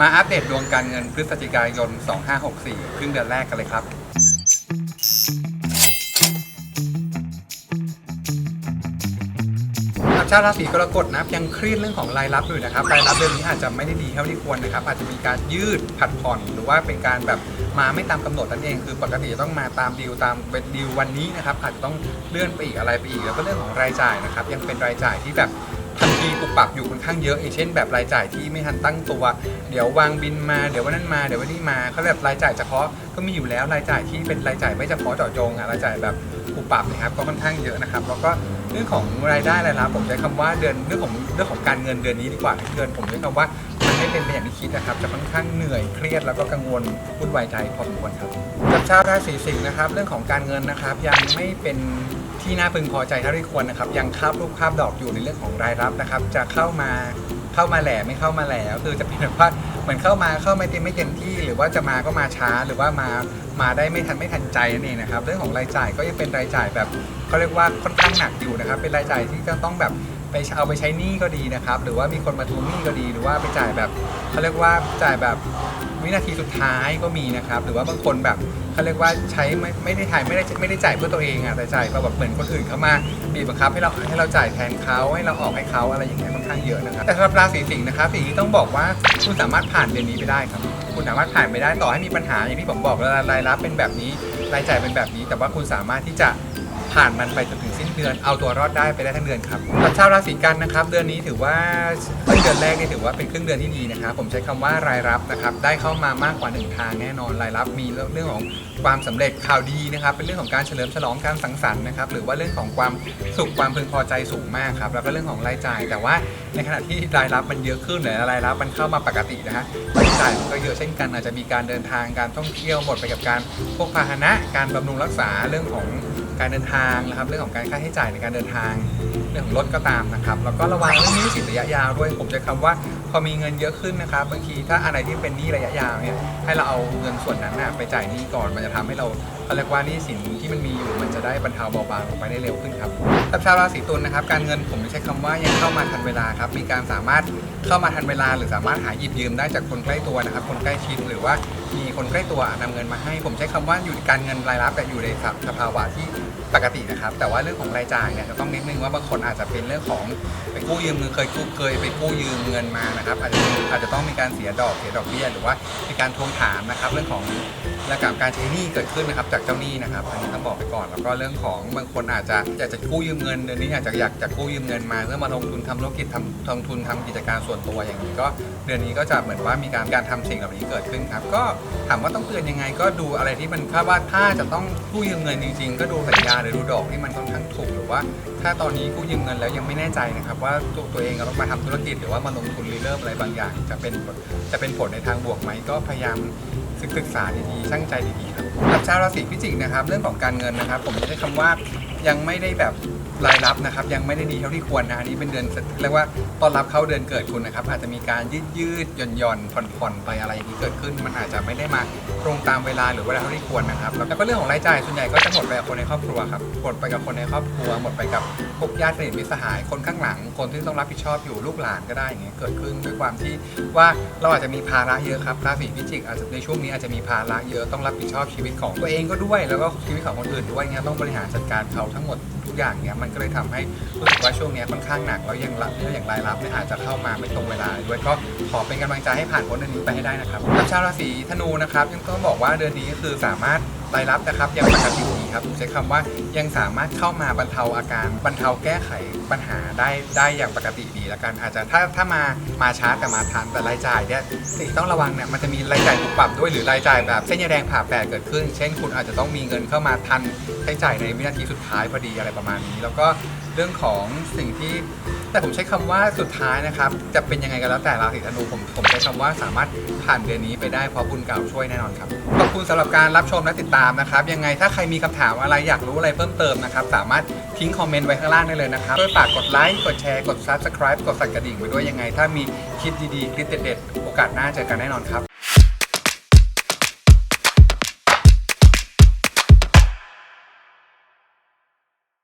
มาอัปเดตดวงการเงินพฤศจิกายน 2564 ครึ่งเดือนแรกกันเลยครับ ชาวราศีกรกฎนะครับยังเครียดเรื่องของรายรับอยู่นะครับรายรับเดือนนี้อาจจะไม่ได้ดีเท่าที่ควรนะครับอาจจะมีการยืดผัดผ่อนหรือว่าเป็นการแบบมาไม่ตามกำหนดนั่นเองคือปกติจะต้องมาตามดีลตามเป็นดีลวันนี้นะครับอาจจะต้องเลื่อนไปอีกอะไรไปอีกแล้วก็เรื่องของรายจ่ายนะครับยังเป็นรายจ่ายที่แบบ ทันทีปุบปับอยู่ค่อนข้างเยอะอย่างเช่น แบบรายจ่ายที่ไม่ทันตั้งตัว เดี๋ยววางบินมาเดี๋ยววันนั้นมาเดี๋ยววันนี้มาเขาแบบรายจ่ายเฉพาะก็มีอยู่แล้วรายจ่ายที่เป็นรายจ่ายไม่เฉพาะเจาะจงอะรายจ่ายแบบปุบปับนะครับก็ค่อนข้างเยอะนะครับ แล้วก็เรื่องของรายได้รายรับผมใช้คำว่าเดือนเรื่องของเรื่องของการเงินเดือนนี้ดีกว่าเดือนผมใช้คำว่ามันไม่เป็นไปอย่างที่คิดนะครับ จะค่อนข้างเหนื่อยเครียดแล้วก็กังวลวุ่นวายใจพอสมควรครับกับชาวราศีสิงห์นะครับ เรื่องของการเงินนะครับยังไม่เป็น ที่น่าพึงพอใจเท่าที่ควรนะครับ ยังคาบลูกคาบดอกอยู่ในเรื่องของรายรับนะครับ จะเข้ามาเข้ามาแหล่ไม่เข้ามาแหล่ก็คือจะเป็นแบบว่าเหมือนเข้ามาเข้าไม่เต็มไม่เต็มที่ หรือว่าจะมาก็มาช้าหรือว่ามามาได้ไม่ทันไม่ทันใจนั่นเองนะครับ เรื่องของรายจ่ายก็ยังเป็นรายจ่ายแบบเขาเรียกว่าค่อนข้างหนักอยู่นะครับ เป็นรายจ่ายที่จะต้องแบบ ไปเอาไปใช้หนี้ก็ดีนะครับ หรือว่ามีคนมาทวงหนี้ก็ดี หรือว่าไปจ่ายแบบเขาเรียกว่าจ่ายแบบวินาทีสุดท้ายก็มีนะครับ หรือว่าบางคนแบบเขาเรียกว่าใช้ไม่ไม่ได้ถ่ายไม่ได้ไม่ได้จ่ายเพื่อตัวเองอะแต่จ่ายแบบเหมือนคนอื่นเขามาบีบบังคับให้เราให้เราจ่ายแทนเขาให้เราออกให้เขาอะไรอย่างเงี้ยค่อนข้างเยอะนะครับแต่สำหรับราศีสิงห์นะครับสิ่งที่ต้องบอกว่าคุณสามารถผ่านเดือนนี้ไปได้ครับ คุณสามารถผ่านไปได้ต่อให้มีปัญหาอย่างที่ผมบอกรายรับเป็นแบบนี้รายจ่ายเป็นแบบนี้ แต่ว่าคุณสามารถที่จะ ผ่านมันไปจนถึงสิ้นเดือน เอาตัวรอดได้ไปได้ทั้งเดือนครับสำหรับชาวราศีกันนะครับ เดือนนี้ถือว่าครึ่งเดือนแรกนี่ถือว่าเป็นครึ่งเดือนที่ดีนะครับ ผมใช้คำว่ารายรับนะครับ ได้เข้ามามากกว่าหนึ่งทางแน่นอน รายรับมีเรื่องของความสำเร็จข่าวดีนะครับ เป็นเรื่องของการเฉลิมฉลองการสังสรรค์นะครับ หรือว่าเรื่องของความสุขความพึงพอใจสูงมากครับ แล้วก็เรื่องของรายจ่าย แต่ว่าในขณะที่รายรับมันเยอะขึ้นหรือรายรับมันเข้ามาปกตินะฮะรายจ่ายมันก็เยอะเช่นกันอาจจะมีการเดินทางการท่องเที่ยวหมดไปกับการพวกพาหนะ การบำรุงรักษาเรื่องของ การเดินทางนะครับ เรื่องของการค่าใช้จ่ายในการเดินทางเรื่องของรถก็ตามนะครับ แล้วก็ระวังเรื่องหนี้สินระยะยาวด้วยผมจะคำว่าพอมีเงินเยอะขึ้นนะครับบางทีถ้าอะไรที่เป็นหนี้ระยะยาวเนี่ยให้เราเอาเงินส่วนนั้นนะไปจ่ายหนี้ก่อนมันจะทำให้เรา เขาเรียกว่านี้สินที่มันมีอยู่มันจะได้บรรเทาเบาบางลงไปได้เร็วขึ้นครับสำหรับชาวราศีตุลนะครับการเงินผมใช้คำว่ายังเข้ามาทันเวลาครับมีการสามารถเข้ามาทันเวลา หรือสามารถหาหยิบยืมได้จากคนใกล้ตัวนะครับคนใกล้ชิดหรือว่ามีคนใกล้ตัวนำเงินมาให้ ผมใช้คำว่าอยู่การเงินรายรับแต่อยู่ในสภาวะที่ปกตินะครับแต่ว่าเรื่องของรายจ่ายเนี่ยจะต้องนิดนึงว่าบางคนอาจจะเป็นเรื่องของไปกู้ยืมเงินเคยกู้เคยไปกู้ยืมเงินมานะครับอาจจะอาจจะต้องมีการเสียดอกเสียดอกเบี้ยหรือว่ามีการทวงถามนะครับเรื่องของและกับการใช้หนี้เกิดขึ้นนะครับจากเจ้าหนี้นะครับอันนี้ต้องบอกไปก่อนแล้วก็เรื่องของบางคนอาจจะอยากจะกู้ยืมเงินเดือนนี้อาจจะอยากจะกู้ยืมเงินมาเพื่อมาลงทุนทำธุรกิจทำลงทุนทำกิจการส่วนตัวอย่างนี้ก็เดือนนี้ก็จะเหมือนว่ามีการการทำสิ่งเหล่านี้เกิดขึ้นครับก็ถามว่าต้องเตือนยังไง ก็ดูอะไรที่มันคาดว่าถ้าจะต้องกู้ยืมเงินจริง ๆ ก็ดูสัญญาหรือดูดอกที่มันค่อนข้างถูกหรือว่า ถ้าตอนนี้กู้ยืมเงินแล้วยังไม่แน่ใจนะครับว่าตัวตัวเองเรามาทำธุรกิจหรือว่ามาลงทุนรีเริ่มอะไรบางอย่าง จะเป็นจะเป็นผลในทางบวกไหมก็พยายามศึกษาดีๆช่างใจดีๆครับกับชาวราศีพิจิกนะครับ เรื่องของการเงินนะครับ ผมจะใช้คำว่ายังไม่ได้แบบ รายรับนะครับยังไม่ได้ดีเท่าที่ควรนะอันนี้เป็นเดือนเรียกว่าต้อนรับเข้าเดือนเกิดคุณนะครับ อาจจะมีการยืดยืดหย่อนหย่อนผ่อนผ่อนไปอะไรอย่างนี้เกิดขึ้น มันอาจจะไม่ได้มาตรงตามเวลาหรือเวลาเท่าที่ควรนะครับแล้วก็เรื่องของรายจ่ายส่วนใหญ่ก็จะหมดไปกับคนในครอบครัวครับหมดไปกับคนในครอบครัวหมดไปกับพวกญาติสนิทมิตรสหายคนข้างหลัง คนที่ต้องรับผิดชอบอยู่ลูกหลานก็ได้อย่างเงี้ยเกิดขึ้นด้วยความที่ว่าเราอาจจะมีภาระเยอะครับราศีพิจิกอาจจะในช่วงนี้อาจจะมีภาระเยอะต้องรับผิดชอบชีวิตของตัวเองก็ด้วย แล้วก็ชีวิตของคนอื่นด้วยเงี้ยต้องบริหารจัดการเขาทั้งหมด ทุกอย่างเนี้ยมันก็เลยทำให้รู้สึกว่าช่วงเนี้ยค่อนข้างหนักแล้วยังรับแล้วอย่างรายรับเนี่ยอาจจะเข้ามาไม่ตรงเวลาด้วยก็ขอเป็นกำลังใจให้ผ่านพ้นเดือนนี้ไปให้ได้นะครับชาวราศีธนูนะครับยังต้องบอกว่าเดือนนี้คือสามารถรายรับนะครับยังปกติดี ครับใช้คำว่ายังสามารถเข้ามาบรรเทาอาการบรรเทาแก้ไขปัญหาได้ได้อย่างปกติดีแล้วกันอาจจะถ้าถ้ามามาช้าแต่มาทันแต่รายจ่ายเนี่ยสิ่งต้องระวังเนี่ยมันจะมีรายจ่ายถูกปรับด้วยหรือรายจ่ายแบบเส้นยาแดงผ่าแปดเกิดขึ้น เช่น คุณอาจจะต้องมีเงินเข้ามาทันใช้จ่ายในวินาทีสุดท้ายพอดีอะไรประมาณนี้ แล้วก็เรื่องของสิ่งที่ แต่ผมใช้คำว่าสุดท้ายนะครับจะเป็นยังไงก็แล้วแต่ราศีธนูผมผมใช้คำว่าสามารถผ่านเดือนนี้ไปได้เพราะบุญเก่าช่วยแน่นอนครับขอบคุณสำหรับการรับชมและติดตามนะครับ ยังไงถ้าใครมีคำถามอะไรอยากรู้อะไรเพิ่มเติมนะครับ สามารถทิ้งคอมเมนต์ไว้ข้างล่างได้เลยนะครับช่วยฝากกดไลค์กดแชร์กด subscribe กดสั่นกระดิ่งไว้ด้วยยังไง ถ้ามีคลิปดีๆคลิปเด็ดๆโอกาสหน้าเจอกันแน่นอนครับ